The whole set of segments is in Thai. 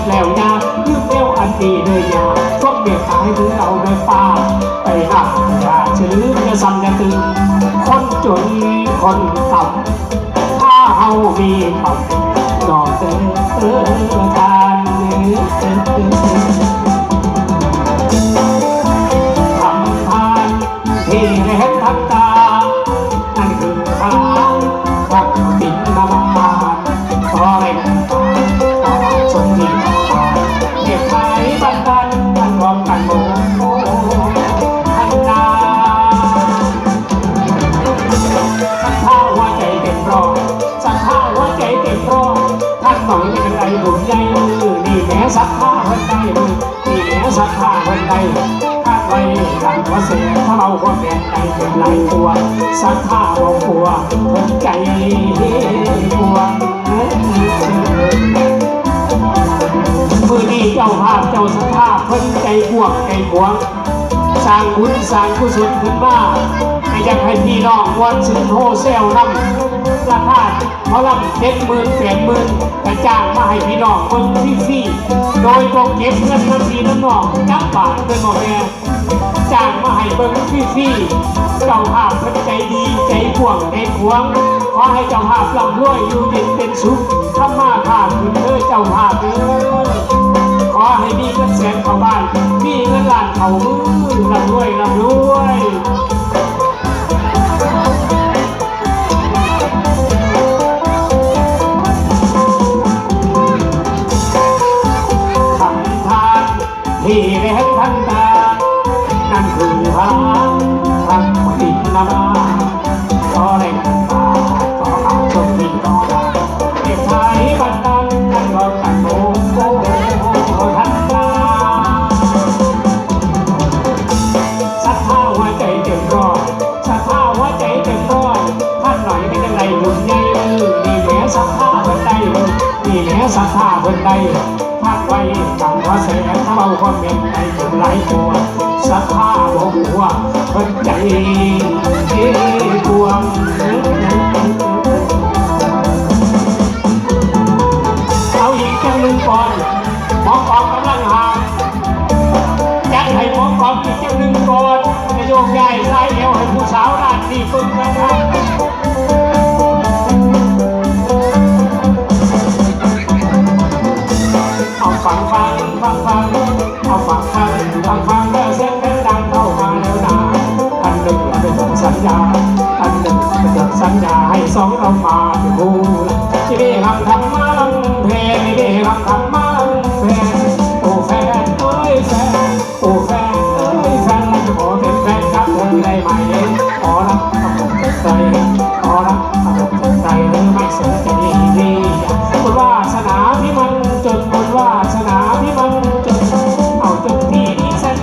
ดแล้วยาลืมแล้วอันดีเลยยาพวกเด็กตายหรือเอาเลยป้าไปหักอย่าชื่อจะซ้ำจะตื่นคนจนคนต่ำถ้าเฮามีความนอนเตือนเตือนกันเตือเตือนทำทานที่ได้เห็นทักตา สักท่าเพิ่นได้มือนี่แม้สักท่าเพิ่นได้าไว้กันว่าเสียถ้าเราความแดงใจเป็นไรตัว สักท่าบ่กลัวเพิ่นใจกลัวมือนี้เจ้าภาพเจ้าสภาพเพิ่นใจบวกใจบวงสร้างบุญสร้างกุศลขึ้นมาให้อยา พี่น้องวันสึงโฮเซลนำราคาเขาลำเจ็ดหมื่นแปดหมื่นกระจ้างมาให้พี่น้องเบิ่งฟรีๆโดยบ่เก็บเงินน้ำพีน้ำน้องจักบาทเป็นหมดแม่จ้างมาให้เบิ่งฟรีๆเจ้าภาพเพิ่นใจดีใจบวงใจบวงขอให้เจ้าภาพร่ำรวยอยู่เย็นเป็นสุขทำมาค้าขึ้นเด้อเจ้าภาพเด้อขอให้มีเงินแสนเข้าบ้าน มีเงินล้านเข้ามือร่ำรวยร่ำรวย เต็มร้อยศรัทธาหัวใจเต็มร้อนท่านหน่อยเป็นจังไรบุญใหญ่มือมีแหม่ศรัทธาพิ่นใดมีแหม่ศรัทธาพิ่นใดท่านไว้กำว่าแสนถ้าเอาความเป็นใจถึงไหลตัวศรัทธาบ่หัวเพิ่นใจกวงายสายวให้ผู้สาวด้านที่ฝึกนะครับเอาฟังฟังฟังฟังเอาฟังฟังฟังฟังแล้วเสียงเพลงดังเข้ามาแล้วนะอันหนึ่งเป็นสัญญา อันหนึ่งเป็นสัญญาให้สองเรามาเป็นคู่ที่นี่คำทำมาลำเพลงที่นี่คำทำมา อได้ไหมขอบคำผมใจขอรับคำผมใจรือไม่สนใจดีบุญวาสนาที่มันจนบุญวาสนาที่มันจนเอาจนทีนี้เส้น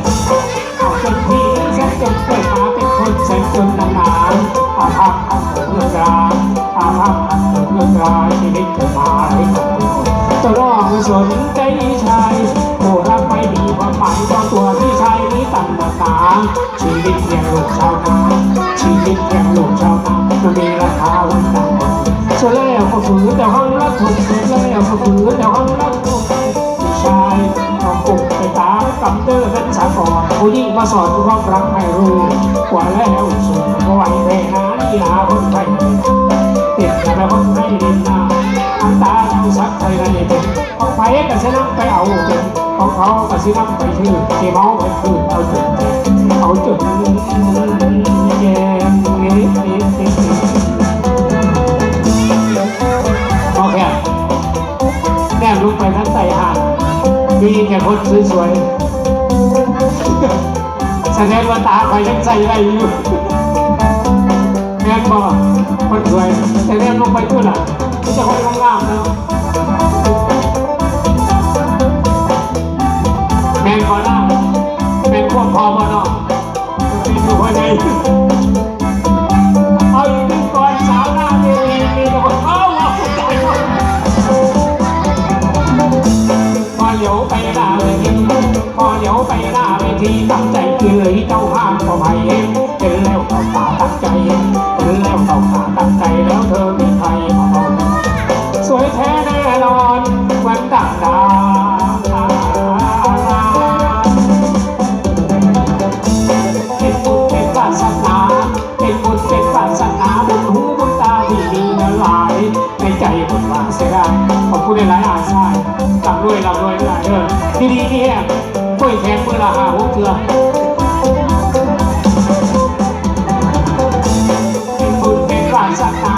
เอาจนทีนี้เส้นจนเกิดมาเป็นคนเส้นจนนานๆอาภัพอันเรื่องราวอาภัพอันเรื่องราวชีวิตเกิดมาให้คนจะรอไม่สนใจชายโอ้รักไม่มีความหมายต่อตัว พี่ชายนี้ต่ำตาชีวิตเพียงลูกชาวนาชีวิตเพียงลูกชาวนามันมีราคาวันต่างกันเชื่อแล้วก็ฝืนแต่ห้องรักถูกเชื่อแล้วก็ฝืนแต่ห้องรักถูกพี่ชายเอาปลุกไปตามกับเดินเป็นสากลผู้หญิงมาสอนว่า เขาก็สินำไปถือที่เมาไปคืนเอาจุดเอาจุดแย่นี้โอเคแนมลุกไปทั้งใจหาดมีแต่คนสวยๆแสดงว่าตาคอยยังใส่ไรอยู่แม่บอกคนสวยแต่แนมลงไปทั่วหลังจะคนงามๆเนาะ เป็นพอหน้าแม่นพวกพอมอเนาะเป็นอยู่ภายใน ดีๆเนี่ยกล้วยแขกมือละหาหกเถื่อเป็นบุญเป็นวาสนา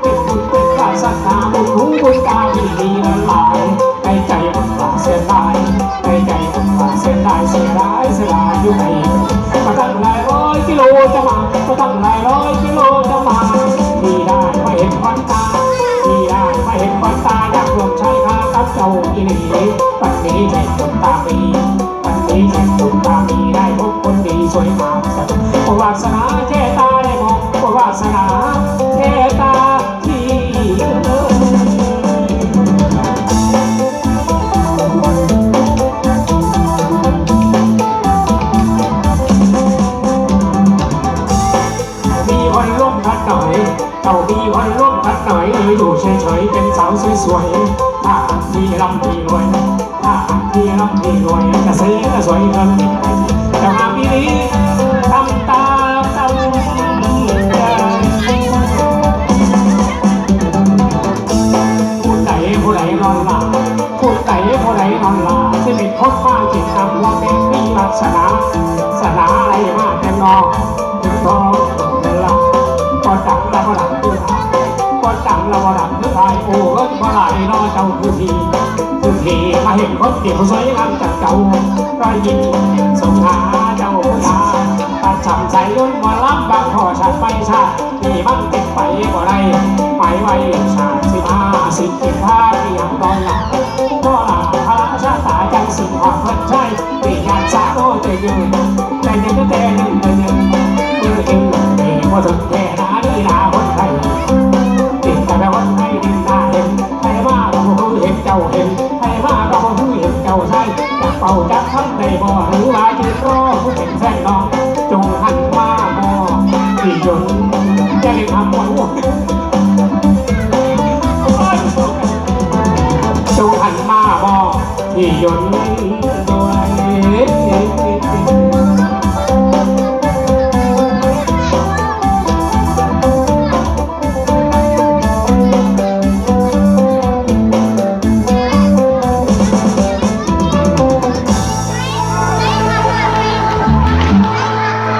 เป็นบุญเป็นวาสนาบุญหูบุญตาดีดีละลายในใจมันว่าเสียดายในใจมันว่าเสียดายเสียดายเสียดายอยู่ไหนมาตั้งหลายร้อยกิโลจะมามาตั้งหลายร้อยกิโลจะมาดีได้ไม่เห็นวันตาาอีหลีปัจนี้แห่งคนตามีปัจนี้แห่งคนตามีได้พบคนดีสวยงามจังวาสนาแค่ตาได้มองวาสนาแค่ตาที่เออมีวันร่มพัดหน่อยเจ้ามีวันร่วมพัดหน่อยอยู่เฉยๆเป็นสาวสวยๆ ถ้าที่ร่ำที่รวยถ้าที่ร่ำที่รวยจะซื้อจะสวยเงินจะมาปีนี้ทำตาเจ้าผู้ใดผู้ใดนอนหลับผู้ใดผู้ใดนอนหลับที่เป็นคนมากจิตทำว่าเป็นมีลักษณะสนาอะไรมากแต่นอกถึงทอง โอ้เอิ้นบ่ไหลนอเจ้าคือทีคือทีมาเห็นคนเดียวสวยงามจากเจ้าก็ยินสงหาเจ้าผู้ชาตัดจำใจยุ่นมาล้ำบางขอชาติไปชาตินี่มันติดไปบ่ได้ไปไว้ชาติสิบห้าสิบเจ็ดท่าที่ยังนอนหลับก็หลับพระชาตาจังสิ่งหอดเพิ่นใช่ปีงานสาโอ้ใจยืน ที่ยนจะให้ทำหัวจงหันมาบ่ที่ยนด้วย